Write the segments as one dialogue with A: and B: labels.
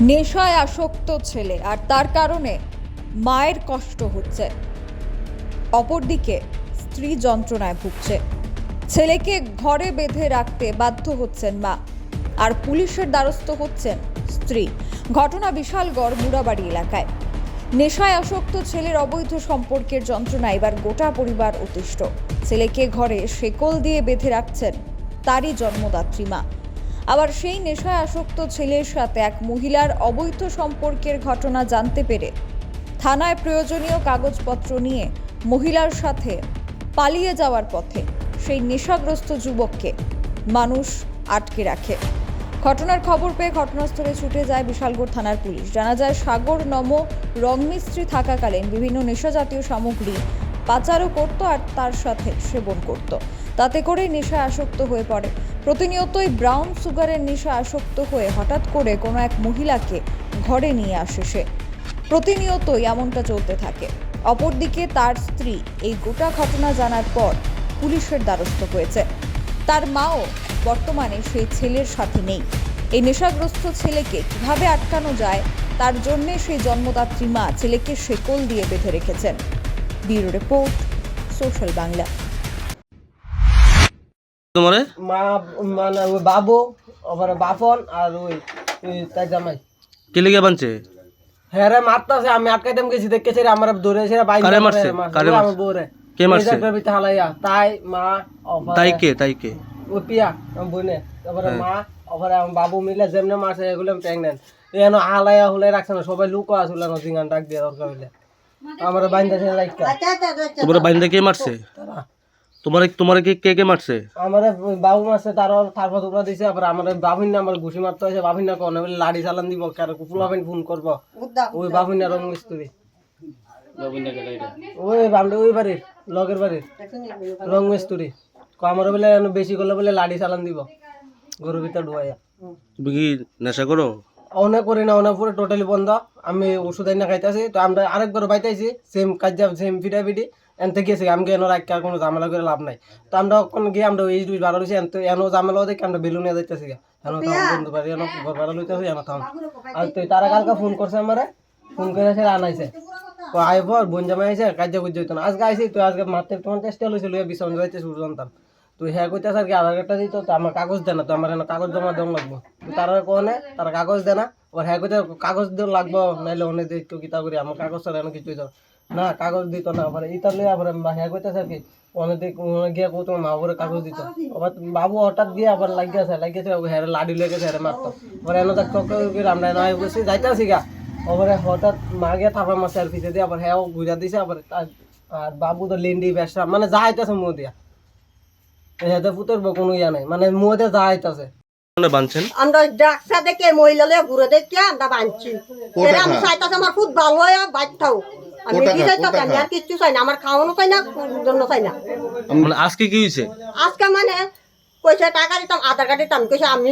A: নেশায় আসক্ত ছেলে, আর তার কারণে মায়ের কষ্ট হচ্ছে। অপরদিকে স্ত্রী যন্ত্রণায় ভুগছে। ছেলেকে ঘরে বেঁধে রাখতে বাধ্য হচ্ছেন মা, আর পুলিশের দ্বারস্থ হচ্ছেন স্ত্রী। ঘটনা বিশালগড় মুরাবাড়ি এলাকায়। নেশায় আসক্ত ছেলের অবৈধ সম্পর্কের যন্ত্রণা এবার গোটা পরিবার অতিষ্ঠ। ছেলেকে ঘরে শেকল দিয়ে বেঁধে রাখছেন তারই জন্মদাত্রী মা। আবার সেই নেশায় আসক্ত ছেলের সাথে এক মহিলার অবৈধ সম্পর্কের ঘটনা জানতে পেরে থানায় প্রয়োজনীয় কাগজপত্র নিয়ে মহিলার সাথে পালিয়ে যাওয়ার পথে সেই নেশাগ্রস্ত যুবককে মানুষ আটকে রাখে। ঘটনার খবর পেয়ে ঘটনাস্থলে ছুটে যায় বিশালগড় থানার পুলিশ। জানা যায়, সাগর নম রংমিস্ত্রি থাকাকালীন বিভিন্ন নেশাজাতীয় সামগ্রী পাচারও করত আর তার সাথে সেবন করত। তাতে করে নেশায় আসক্ত হয়ে পড়ে। প্রতিনিয়তই ব্রাউন সুগারের নেশা আসক্ত হয়ে হঠাৎ করে কোনো এক মহিলাকে ঘরে নিয়ে আসে সে। প্রতিনিয়তই এমনটা চলতে থাকে। অপরদিকে তার স্ত্রী এই গোটা ঘটনা জানার পর পুলিশের দ্বারস্থ হয়েছে। তার মাও বর্তমানে সেই ছেলের সাথে নেই। এই নেশাগ্রস্ত ছেলেকে কীভাবে আটকানো যায়, তার জন্যে সেই জন্মদাত্রী মা ছেলেকে শেকল দিয়ে বেঁধে রেখেছেন। Bureau report, social Bangla.
B: তোমারে?
C: মা মানে ওই বাবু ওপরে বাপন আর ওই তাই জামাই।
B: কে লেগে বানছে?
C: হ্যাঁ রে মারতাছে আমি আটকাইতাম গেছি দেখেছি রে আমার দৌড়েছে রে বাইক
B: কারে মারছে? কারে
C: আমার
B: মারছে?
C: বউরে।
B: কে মারছে?
C: এই ভিতরে হালাইয়া। তাই মা
B: তাই কে তাই কে?
C: ও পিয়া আমার বোনে। তারপরে
B: হ্যাঁ।
C: মা ওপরে আমার বাবু মিলে যেমনে মারছে এগুলো প্রেগনেন্ট এন হালাইয়া হুলাই রাখছে না সবাই লুকো আসলে না জিঙ্গান ডাক দিয়ে দরকার হইলে আমার বাইন্দা বাইন্দাছে লাইকা
B: তোমার বাইন্দা কে মারছে?
C: তারা।
B: তোমার তোমার কে কে কে মারছে?
C: আমার বাবু মাসে তারও থারপা টুকরা দিছে আবার আমার বাবিন না আমার ঘুষি মারতে হয়েছে বাবিন না কনে বলে লাড়ি চালান দিব কারও কুপুলাবেন ফোন করব। ওই বাবিন না রং মিস্ত্রি। ওই বামটা ওই বাড়ির লগের বাড়ির। রং মিস্ত্রি। ক আমার বলে এনে বেশি করলে বলে লাড়ি চালান দিব গরুর ভিতর ঢুয়াইয়া
B: তুমি কি নেশা করো?
C: অনেক করি না অনেক পুরো টোটালি বন্ধ। আমি ওষুধ আইনা খাইতেছি তো আমরা আরেকবার বাইতেছি সেম কাজ সেম ফিটা ফিটি এনতে গেছি আমি এনো রাখতে আর কোনো ঝামেলা করে লাভ নাই। তো আমরা ওখানে গিয়ে আমরা এই দুই বারো রয়েছি এনতে এনো ঝামেলা দেখে আমরা বেলুন নিয়ে যাইতেছি এনো তো বন্ধু বাড়ি এনো ঘর ভাড়া লইতেছি এনো থাম। আর তুই তারা কালকে ফোন করছে আমারে ফোন করে সে আনাইছে তো আইব বোন জামাই আইছে কাজ হইতো না। আজকে আইসি তুই আজকে মারতে তোমার চেষ্টা লইছিল বিছান যাইতে শুরু জানতাম তুই হ্যাঁ কইতে আর কি আধার কার্ডটা দিত তো আমার কাগজ দে না তো আমার এনে কাগজ জমা দেওয়া লাগবো। তো তারা কোনে তারা কাগজ দে না ওর হ্যাঁ কইতে কাগজ দেওয়া লাগবো নাইলে অনেক দিক কিতা করি আমার কাগজ ছাড়া এনে কিছুই দাও না কাগজ দিত না আবার ইতা লই আবার হ্যাঁ কইতে আর কি অনেক গিয়ে কো তোমার কাগজ দিত। আবার বাবু হঠাৎ গিয়ে আবার লাগিয়েছে লাগিয়েছে হ্যাঁ লাডি লেগেছে হ্যাঁ মারতো। আবার এনে আমরা এনে যাইতেছি গা। আবার হঠাৎ মা গিয়ে থাপা মাসে আর পিছিয়ে দিয়ে আবার হ্যাঁ ঘুরা দিছে আবার আর বাবু তো লেন্ডি ব্যবসা মানে যা আইতেছে মুখ দিয়া। এতে পুতর কোনো ইয়া নাই মানে মুখে যা আইতেছে
B: মানে বানছেন?
D: আমরা ডাক্তার দেখে মহিলালে ঘুরে দেখে আমরা বাঁধছি এরা আমি চাইতাছি আমার খুব ভালো হয় আমি কি আমি আর কিচ্ছু চাই না আমার খাওয়ানো চাই না জন্য চাই না।
B: মানে আজকে কি হয়েছে?
D: আজকে মানে কইছে টাকা দিতাম আধার কার্ড দিতাম কইছে আমি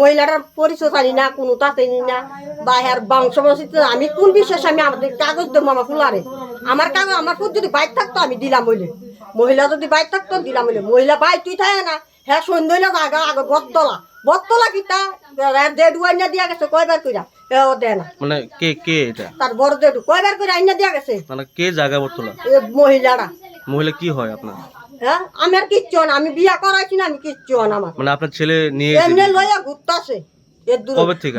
D: মহিলাটার পরিচয় জানি না কোনোটা চিনি না বা এর বংশ বংশিত আমি কোন বিশেষ আমি আমাদের কাগজ দেবো আমার ফুলারে। আমার কাগজ আমার ফুল যদি বাইক থাকতো আমি দিলাম বলে মহিলা যদি বাইক থাকতো দিলাম বলে মহিলা বাই তুই থাকে না? হ্যাঁ সন্ধ্যা আগা আগে বটতলা। বটতলা কিতা? দেড় আইনা দিয়া গেছে কয়বার কইরা? এ ও
B: মানে কে কে এটা?
D: তার বড় দেড় কয়বার করে আইনা দিয়া গেছে?
B: মানে কে জায়গা বর্তলা
D: এ মহিলারা।
B: মহিলা কি হয় আপনার?
D: হ্যাঁ আমি আর কিচ্ছু না। আমি বিয়া করাইছি না আমি কিচ্ছু না আমার।
B: মানে আপনার ছেলে নিয়ে
D: এমনি লইয়া ঘুরতাছে।
B: কবে থেকে?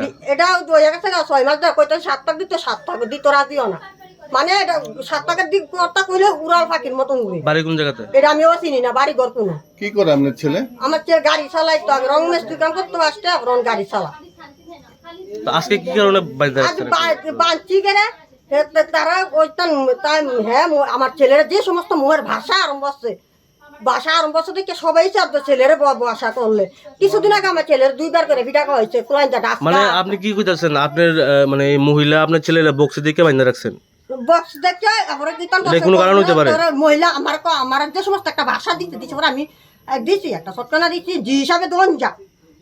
D: ছয় মাস ধরে কইতে সাত টাকা দিতে সাত টাকা দিত রাজিও না। মানে এটা সাত টাকার দিক কথা কইলে উড়াল ফাঁকির মতন উড়ে।
B: বাড়ি কোন জায়গাতে?
D: এটা আমিও চিনি না বাড়ি ঘর কোনো
E: কি করে আপনার ছেলে?
D: আমার চেয়ে গাড়ি চালাই তো আমি রং মিস্ত্রি কাম করতে আসতে রং গাড়ি চালা
B: তো আজকে কি কারণে
D: বাঁচি গেলে তারা তাই হ্যাঁ আমার ছেলেরা যে সমস্ত মুহের ভাষা আরম্ভ হচ্ছে ভাষা আরম্ভ হচ্ছে দেখে সবাই চাপ ছেলের ভাষা করলে। কিছুদিন আগে আমার ছেলের দুইবার করে ভিটা হয়েছে ডাক্তার
B: মানে আপনি কি কইতাছেন? আপনার মানে মহিলা আপনার ছেলেরা বক্সে দিকে বাইন্দা রাখছেন?
D: বক্স দেখে তারপরে কি
B: কোনো কারণ হতে পারে?
D: মহিলা আমার কো আমার যে সমস্ত একটা ভাষা দিতে দিচ্ছে পরে আমি দিছি একটা সটকানা দিচ্ছি জি হিসাবে দোন যা।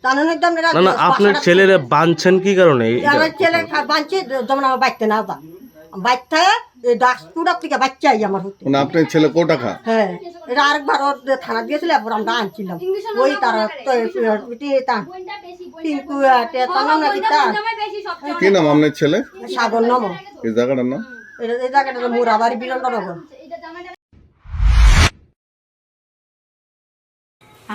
D: জানেন একদম এরা
B: না না আপনার ছেলেরা বানছেন কি কারণে?
D: আমার ছেলে বাঁচছে যেমন আমার বাইতে না যা বাইতে এই ডাক্তার থেকে বাচ্চা আই আমার হতে
E: আপনার ছেলে কো টাকা
D: হ্যাঁ এটা আরেকবার ওর থানা দিয়েছিল এরপর আমরা আনছিলাম। ওই তার তো এটি টিঙ্কু তে তানা না
E: কি নাম আপনার ছেলে?
D: সাগর নম
E: এই জায়গাটার নাম?
D: এটা এই জায়গাটা মুরাবাড়ি বিরন্দনগর